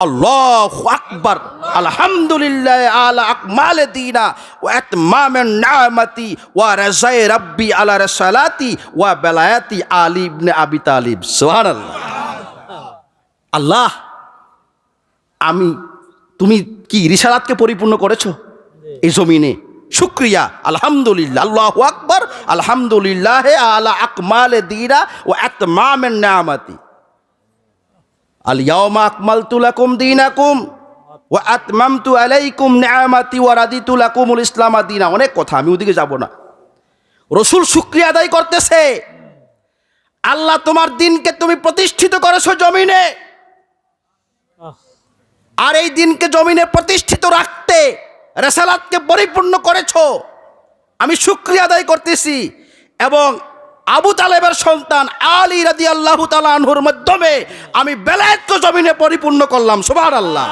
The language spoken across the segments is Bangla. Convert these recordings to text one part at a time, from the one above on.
আল্লাহ আকবার, আলহামদুলিল্লাহ আলা আকমাল দিনা, ওয়া ইতমামেন নিয়ামতি, ওয়া রাজায়ে রাব্বি আলা রাসালাতি, ওয়া বেলায়াতি আলী ইবনে আবি তালিব। সুবহানাল্লাহ। আল্লাহ, আমি, তুমি কি রিসালাতকে পরিপূর্ণ করেছ? এই জমিনে। শুক্রিয়া, আলহামদুলিল্লাহ, আল্লাহ আকবর, আলহামদুলিল্লাহ আলা আকমাল দিনা ও এতমামের নামাতি আলিয়াউমা আকমালতু লাকুম দীনাকুম ওয়া আতমামতু আলাইকুম নিআমাতি ওয়া রাদিতু লাকুমুল ইসলাম দীনা। অনেক কথা, আমি ওদিকে যাব না। রসুল শুক্রিয়া আদায় করতেছে। আল্লাহ তোমার দিনকে তুমি প্রতিষ্ঠিত করেছ জমিনে। আর এই দিনকে জমিনে প্রতিষ্ঠিত রাখতে, রেসালাতকে পরিপূর্ণ করেছ। আমি শুক্রিয়া আদায় করতেছি এবং আবু তালেবের সন্তান আলী রাদি আল্লাহ আনহুর মাধ্যমে আমি বেলায়েতকে জমিনে পরিপূর্ণ করলাম সুবাহ আল্লাহ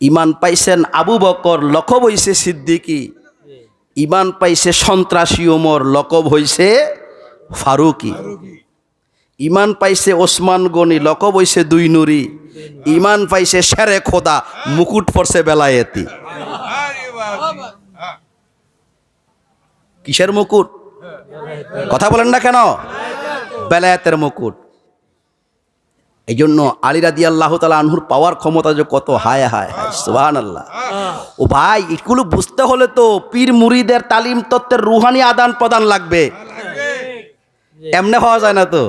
ইমান পাইছেন আবু বকর, লকব হইছে সিদ্দিকি। ইমান পাইছে সন্ত্রাসী ওমর, লকব হইছে ফারুকি। ইমান পাইছে ওসমান গনি, লকব হইছে দুই নুরি। ইমান পাইছে শেরে খোদা, মুকুট পড়ছে বেলায়েতি। কিসের মুকুট? কথা বলেন না কেন? বেলায়েতের মুকুট। এই জন্য আলিরা দিয়ে আল্লাহ তালা আনহুর পাওয়ার ক্ষমতা যে কত হায় হায় হায় সুহান আল্লাহ ও ভাই, এগুলো বুঝতে হলে তো পীর মুরিদের তালিম তত্ত্বের রুহানি আদান প্রদান লাগবে। এমনে হওয়া যায় না তো।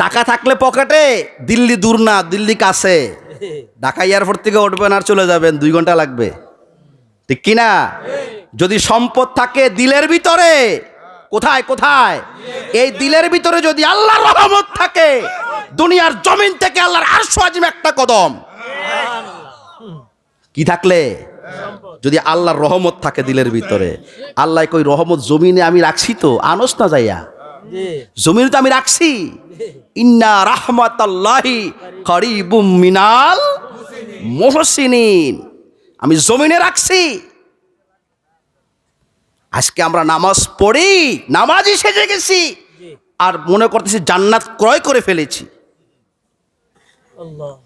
টাকা থাকলে পকেটে, দিল্লি দূর না, দিল্লি কাছে। ঢাকা এয়ারপোর্ট থেকে উঠবেন আর চলে যাবেন, দুই ঘণ্টা লাগবে। ঠিক কিনা? যদি সম্পদ থাকে দিলের ভিতরে, কোথায় কোথায়? এই দিলের ভিতরে যদি আল্লাহর রহমত থাকে, দুনিয়ার জমিন থেকে আল্লাহর আরশো আজিম একটা কদম। কি থাকলে? যদি আল্লাহর রহমত থাকে দিলের ভিতরে। আল্লাহ কই, রহমত জমিনে আমি রাখছি তো, আনস না যাইয়া? জমিনে তো আমি রাখছি। ইন্না রাহমাতাল্লাহি করিবুম মিনাল মোহসিনিন। আমি জমিনে রাখছি। আজকে আমরা নামাজ পড়ি নামাজই সেজে গেছি। আর মনে করতেছি জান্নাত ক্রয় করে ফেলেছি।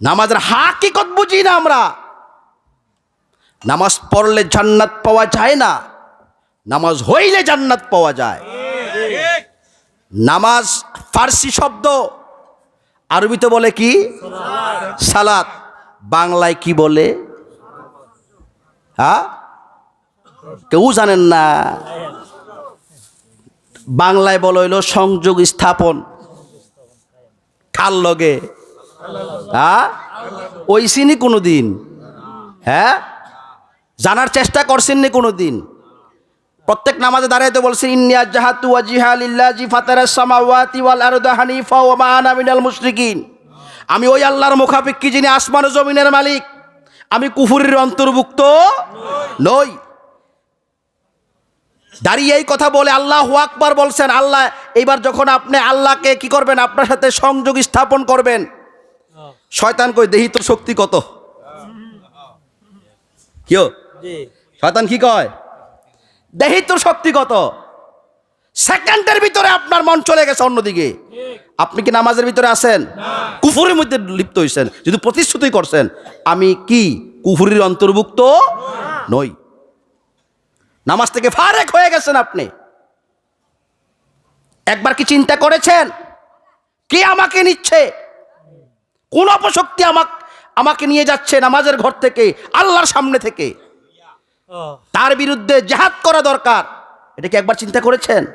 নামাজের হাকিকত বুঝি না আমরা। নামাজ পড়লে জান্নাত পাওয়া যায় না নামাজ হইলে জান্নাত পাওয়া যায়। নামাজ ফার্সি শব্দ আরবিতে বলে কি? সালাত। বাংলায় কি বলে? হ্যাঁ? কেউ জানেন না? বাংলায় বলা হইল সংযোগ স্থাপন। কার লগে? হ্যাঁ? ওই সিনি কোনো দিন হ্যাঁ? জানার চেষ্টা করছেন নি কোনো দিন প্রত্যেক নামাজে দাঁড়াইতে বলছে, ইন্নিয়া জাহাতু ওয়াজিহা লিল্লাহি ফাতারাস সামাওয়াতি ওয়াল আরদা হানিফা ওয়া মা আনা মিনাল মুশরিকিন। আমি ওই আল্লাহর মুখাপেক্ষী যিনি আসমান ও জমিনের মালিক, আমি কুফুরির অন্তর্ভুক্ত নই। দাঁড়িয়ে এই কথা বলে আল্লাহ আকবার বলছেন আল্লাহ এইবার যখন আপনি আল্লাহকে কি করবেন? আপনার সাথে সংযোগ স্থাপন করবেন। শয়তান কই দেহি তোর শক্তি কত? কিও শয়তান কি কয়? দেহি তোর শক্তি কত? সেকেন্ডের ভিতরে আপনার মন চলে গেছে অন্যদিকে। আপনি কি নামাজের ভিতরে আছেন? কুফুরের মধ্যে লিপ্ত হয়েছেন যদি প্রতিশ্রুতি করছেন আমি কি কুফুরির অন্তর্ভুক্ত নই। নামাজ থেকে ফারেক হয়ে গেছেন আপনি। একবার কি চিন্তা করেছেন? কে আমাকে নিচ্ছে? কোন অপশক্তি আমাক আমাকে নিয়ে যাচ্ছে নামাজের ঘর থেকে, আল্লাহর সামনে থেকে? তার বিরুদ্ধে জেহাদ করা দরকার। এটা কি একবার চিন্তা করেছেন?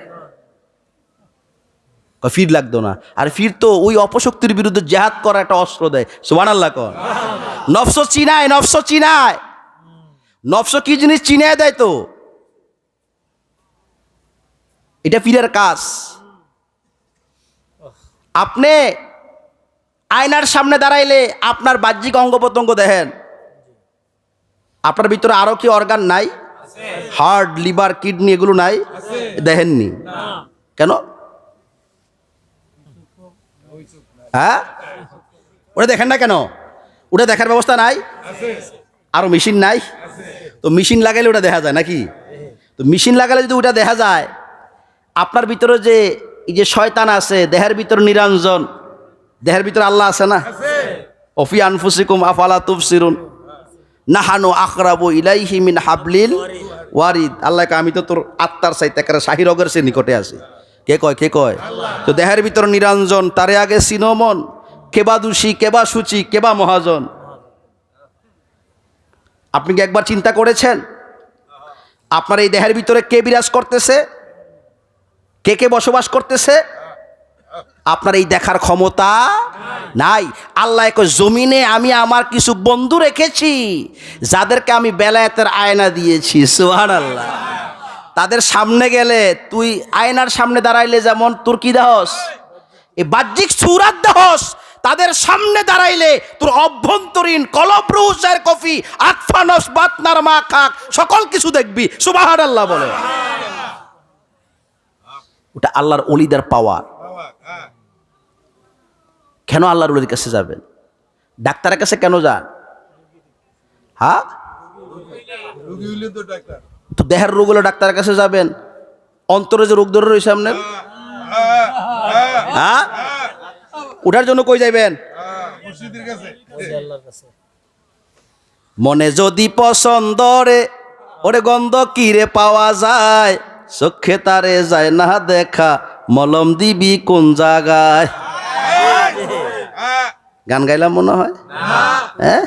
ফির লাগতো না। আর ফির তো ওই অপশক্তির বিরুদ্ধে জেহাদ করা একটা অস্ত্র দেয়। সোমান আল্লাহ কর। নফস চিনায় নফস চিনায়। নফস কি জিনিস চিনায় দেয় তো? এটা পীরের কাজ। আপনি আয়নার সামনে দাঁড়াইলে আপনার বাহ্যিক অঙ্গ প্রত্যঙ্গ দেখেন। আপনার ভিতরে আরও কি অর্গান নাই? হার্ট লিভার কিডনি এগুলো নাই? দেখেননি। কেন? হ্যাঁ? ওটা দেখেন না কেন? ওটা দেখার ব্যবস্থা নাই? আরও মেশিন নাই? তো মেশিন লাগাইলে ওটা দেখা যায় নাকি? তো মেশিন লাগালে যদি ওটা দেখা যায় আপনার ভিতরে যে এই যে শয়তান আছে, দেহের ভিতরে নিরঞ্জন, দেহের ভিতরে আল্লাহ আছে না? অফি আনফুসিকুম আফালা তুফসিরুন নাহানু আখরাবু ইলাইহি মিন হাবলিল ওয়ারিদ। আল্লাহকে আমি তো তোর আত্মার চাইতে একেবারে শাহিরগের সে নিকটে আছি। কে কয় কে কয়? তো দেহের ভিতর নিরঞ্জন, তারে আগে সিনমন, কেবা দোষী, কেবা সূচি, কেবা মহাজন। আপনি কি একবার চিন্তা করেছেন? আপনার এই দেহের ভিতরে কে বিরাজ করতেছে? কে কে বসবাস করতেছে? আপনার এই দেখার ক্ষমতা নাই। আল্লাহ এক জমিনে আমি আমার কিছু বন্ধু রেখেছি, যাদেরকে আমি বেলায়েতের আয়না দিয়েছি সোহান আল্লাহ তাদের সামনে গেলে তুই আয়নার সামনে দাঁড়াইলে যেমন তোর কি দেহস? এই বাহ্যিক সুরাত দেহস। তাদের সামনে দাঁড়াইলে তোর অভ্যন্তরীণ কলব্রুসের কফি, আতফানস, বাতনার মা খাক সকল কিছু দেখবি সুবাহান আল্লাহ বলে। ওটা আল্লাহর অলিদার পাওয়ার। কেন আল্লাহর অলির কাছে যাবেন? ডাক্তারের কাছে কেন যান? হ্যাঁ? তো দেহের রোগ হলে ডাক্তারের কাছে যাবেন? অন্তরে যে রোগ ধরে রয়েছে আপনার? হ্যাঁ? ওঠার জন্য কই যাইবেন? মনে যদি পছন্দ রে, ওরে গন্ধ কিরে পাওয়া যায়? চোখে তারে যায় না দেখা, মলম দিবি কোন জায়গায়? গান গাইলাম মনে হয়? হ্যাঁ?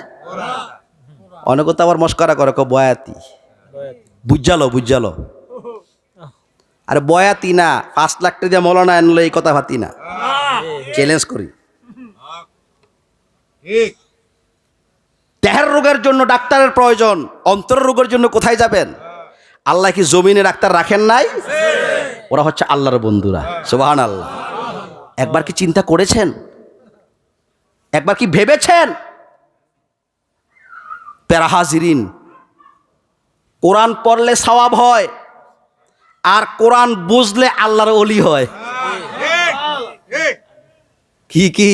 অনেক তো আবার মস্করা করে বয়াতি। বুঝালো বুঝালো। আরে বয়াতি না, পাঁচ লাখ টাকা মলনা আনলো, এই কথা ভাতি না। চ্যালেঞ্জ করি। দেহের রোগের জন্য ডাক্তারের প্রয়োজন অন্তর রোগের জন্য কোথায় যাবেন? আল্লাহ কি জমিনে ডাক্তার রাখেন নাই? ওরা হচ্ছে আল্লাহর বন্ধুরা। সুবাহান আল্লাহ একবার কি চিন্তা করেছেন? একবার কি ভেবেছেন? প্যারাহাজিরিন কোরআন পড়লে সওয়াব হয় আর কোরআন বুঝলে আল্লাহর অলি হয়। কি কি?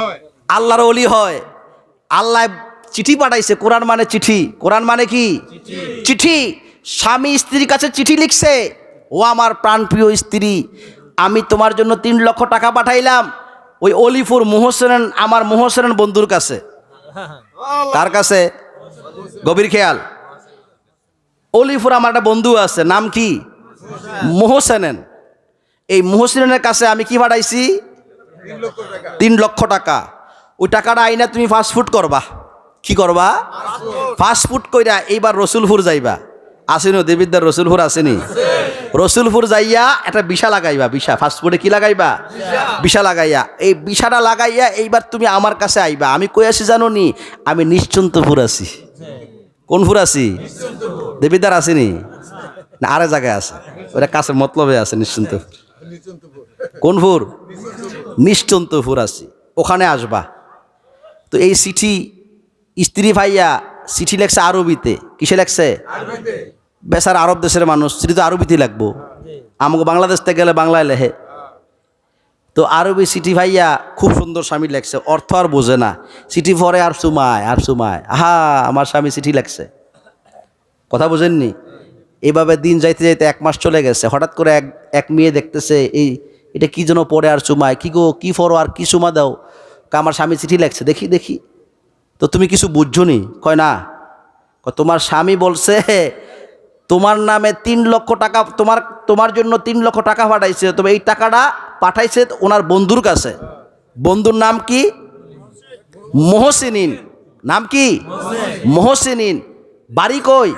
হয়। আল্লাহর অলি হয়। আল্লাহ চিঠি পাঠাইছে কোরআন মানে চিঠি। কোরআন মানে কি? চিঠি। স্বামী স্ত্রীর কাছে চিঠি লিখছে ও আমার প্রাণপ্রিয় স্ত্রী আমি তোমার জন্য তিন লক্ষ টাকা পাঠাইলাম ওই অলিফুর মোহসেন আমার মোহসেন বন্ধুর কাছে। তার কাছে গভীর খেয়াল। অলিফুর আমার একটা বন্ধু আছে নাম কি? মোহসেনেন এই মোহসেনের কাছে আমি কি পাঠাইছি? তিন লক্ষ টাকা। ওই টাকাটা আইনা তুমি ফাস্ট ফুড করবা। কি করবা? ফাস্ট ফুড কইরা এইবার রসুলপুর যাইবা। আসেনি দেবিদ্যার রসুলপুর আসেনি। রসুলপুর যাইয়া একটা বিশা লাগাইবা বিশা। ফাস্ট ফুডে কি লাগাইবা? বিশা। লাগাইয়া। এই বিশাটা লাগাইয়া এইবার তুমি আমার কাছে আইবা। আমি কই আছি জানো নি আমি নিশ্চন্তপুর আছি। কোন ফুর আছি? দেবিদ্যার আসেনি? না আরে জায়গায় আছে। ওটা কাছে মতলবে আছে নিশ্চন্তপুর। কোন ফুর নিশ্চন্তপুর আছি। ওখানে আসবা। তো এই চিঠি স্ত্রী ভাইয়া চিঠি লেখছে আরবিতে। কিসে লেখছে? বেসার আরব দেশের মানুষ, চিঠি তো আরবিতে লাগবো। আমাকে বাংলাদেশ থেকে গেলে বাংলায় লেখে। তো আরবি চিঠি ভাইয়া খুব সুন্দর স্বামী লেখছে, অর্থ আর বোঝে না। চিঠি পরে আর সুমায় আর সুমায়। আহা, আমার স্বামী চিঠি লেখছে। কথা বোঝেননি? এইভাবে দিন যাইতে যাইতে এক মাস চলে গেছে। হঠাৎ করে এক এক মেয়ে দেখতেছে, এই, এটা কি যেন পরে আর চুমায় কি গো, কি ফরো আর কি চুমা দাও? আমার স্বামী চিঠি লেখছে। দেখি দেখি। তো তুমি কিছু বুঝছ নি? কয় না। তোমার স্বামী বলছে তোমার নামে তিন লক্ষ টাকা তোমার তোমার জন্য তিন লক্ষ টাকা পাঠাইছে তবে এই টাকাটা পাঠাইছে ওনার বন্ধুর কাছে। বন্ধুর নাম কি? মোহসিনিন। নাম কি? মোহসিনিন। বাড়ি কই?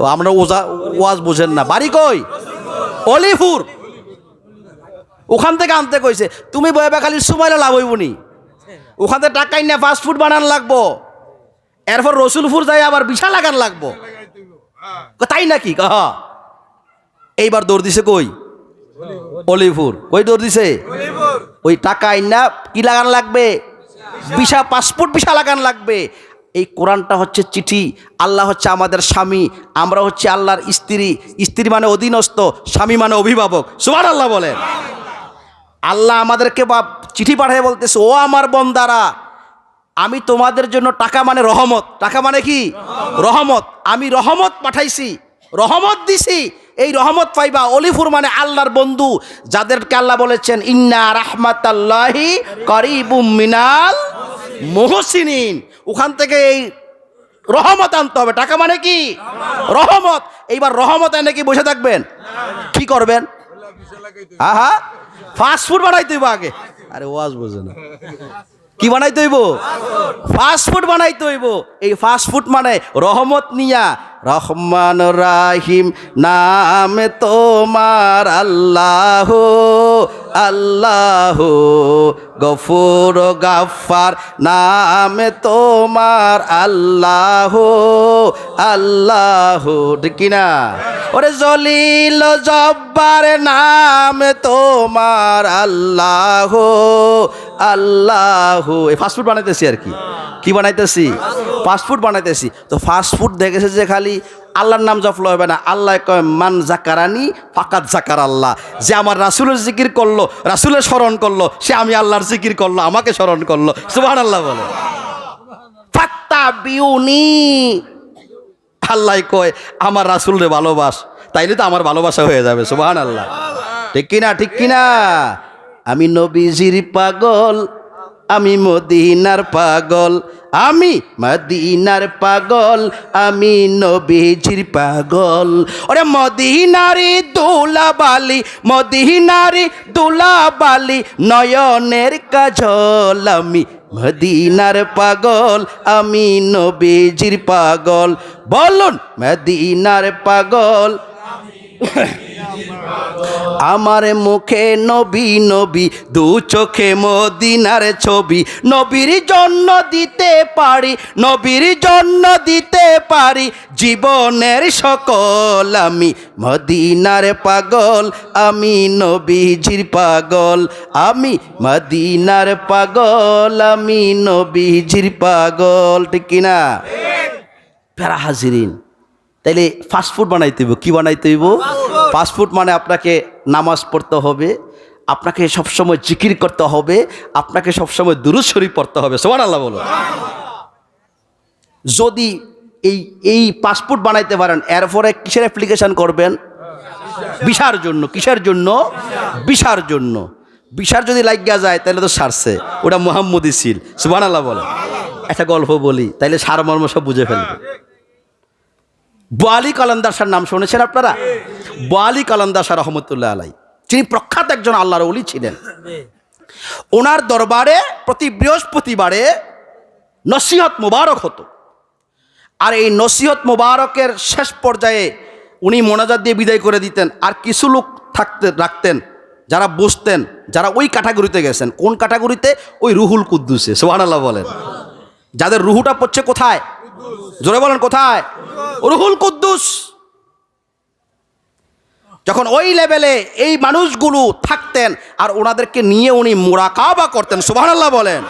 ও, আমরা ওজা ওয়াজ বুঝেন না। বাড়ি কই? অলিপুর। ওখান থেকে আনতে কইছে। তুমি বয়ে খালি সুমাইলে লাভ হইব নি। ওখান টাকাই না ফাস্ট ফুড বানান লাগবো। এরপর রসুলপুর যাই আবার বিশাল লাগান লাগবো। তাই নাকি? কহ এইবার দৌড় দিছে কই? অলিপুর। কই দৌড় দিছে? ওই টাকা আইনা কি লাগান লাগবে? বিশা পাসপোর্ট বিশা লাগান লাগবে। এই কোরআনটা হচ্ছে চিঠি। আল্লাহ হচ্ছে আমাদের স্বামী, আমরা হচ্ছে আল্লাহর স্ত্রী। স্ত্রী মানে অধীনস্থ, স্বামী মানে অভিভাবক। সুমান আল্লাহ বলেন। আল্লাহ আমাদেরকে বা চিঠি পাঠিয়ে বলতেছে, ও আমার বন্দারা, আমি তোমাদের জন্য টাকা মানে রহমত। টাকা মানে কি? রহমত। আমি রহমত পাঠাইছি, রহমত দিছি, এই রহমত পাইবা অলিফুর মানে আল্লাহর বন্ধু, যাদেরকে আল্লাহ বলেছেন, ইন্না রাহমাতাল্লাহি করিবুম মিনাল মোহসিনিন। ওখান থেকে এই রহমত আনতে হবে। টাকা মানে কি? রহমত। এইবার রহমত এনে কি বসে থাকবেন? কি করবেন? আহা ফাস্ট ফুড বানাইতে হইব আগে। আরে ওয়াজ বোঝে না। কি বানাই তৈব ফাস্ট ফুড বানাইতে হইব। এই ফাস্ট ফুড মানে রহমত নিয়া রহমান রাহিম নাম তোমার আল্লাহ আল্লাহ গফুর গাফার নাম তোমার আল্লাহ আল্লাহ, ঠিক কিনা? ওরে জলিল জব্বার, নাম তোমার আল্লাহ আল্লাহ। এই ফাস্টফুড বানাইতেছি আর কি। কি বানাইতেছি? ফাস্টফুড বানাইতেছি। তো ফাস্টফুড দেখেছে যে খালি আল্লাহর নাম জফল হবে না। আল্লাহ কয়, মান জাকারানি ফাকাত জাকার আল্লাহ যে আমার রাসুলের জিকির করল, রাসুলের স্মরণ করল, সে আমি আল্লাহর জিকির করল, আমাকে স্মরণ করল। সুবাহ আল্লাহ বলে। ফাত্তা বিউনি আল্লাহ কয়, আমার রাসুল রে ভালোবাস। তাইলে তো আমার ভালোবাসা হয়ে যাবে সুবাহান আল্লাহ ঠিক কিনা? ঠিক কিনা? আমি নবীজির পাগল। আমি মদিনার পাগল, আমি মদিনার পাগল, আমি নবীজির পাগল। ওরে মদিনারি দুলাবালি মদিনারি দুলাবালি, নয়নের কাজল, আমি মদিনার পাগল, আমি নবীজির পাগল। বলুন, মদিনার পাগল? আমার মুখে নবী নবী দু চোখে মদিনার ছবি। নবীর জন্য দিতে পারি নবীর জন্য দিতে পারি। জীবনের সকল আমি মদিনার পাগল আমি নবীজির পাগল আমি মদিনার পাগল আমি নবীজির পাগল ঠিক কিনা প্যারা হাজিরিন তাইলে ফাস্টফুড বানাইতে হইব কি বানাইতে হইব? ফাস্টফুড মানে আপনাকে নামাজ পড়তে হবে, আপনাকে সবসময় জিকির করতে হবে, আপনাকে সবসময় দুরুদ শরীফ পড়তে হবে। সোমান আল্লাহ বলো যদি এই এই পাসপোর্ট বানাইতে পারেন, এরপরে কিসের অ্যাপ্লিকেশন করবেন? বিশার জন্য। কিসের জন্য? বিশার জন্য। বিশার যদি লাগিয়া যায়, তাহলে তো সারছে। ওটা মোহাম্মদী সিল। সুবান আল্লাহ বলে একটা গল্প বলি, তাইলে সারমর্ম সব বুঝে ফেলবে। বোয়ালি কালান্দার সার নাম শুনেছেন আপনারা? বোয়ালি কালান্দার সার রহমতুল্লাহ আলাই। যিনি প্রখ্যাত একজন আল্লাহর অলি ছিলেন। ওনার দরবারে প্রতি বৃহস্পতিবারে নসিহত মোবারক হতো। আর এই নসিহত মোবারকের শেষ পর্যায়ে উনি মোনাজাত দিয়ে বিদায় করে দিতেন। আর কিছু লোক থাকতে, রাখতেন, যারা বসতেন, যারা ওই ক্যাটাগরিতে গেছেন। কোন ক্যাটাগরিতে? ওই রুহুল কুদ্দুসে সোহানাল্লাহ বলেন। যাদের রুহুটা পড়ছে কোথায়? জোরে বলেন কোথায়? রুহুল কুদ্দুস। যখন ওই লেভেলে এই মানুষগুলো থাকতেন আর ওনাদেরকে নিয়ে উনি মোরাকাবা করতেন সুবাহ বলেন।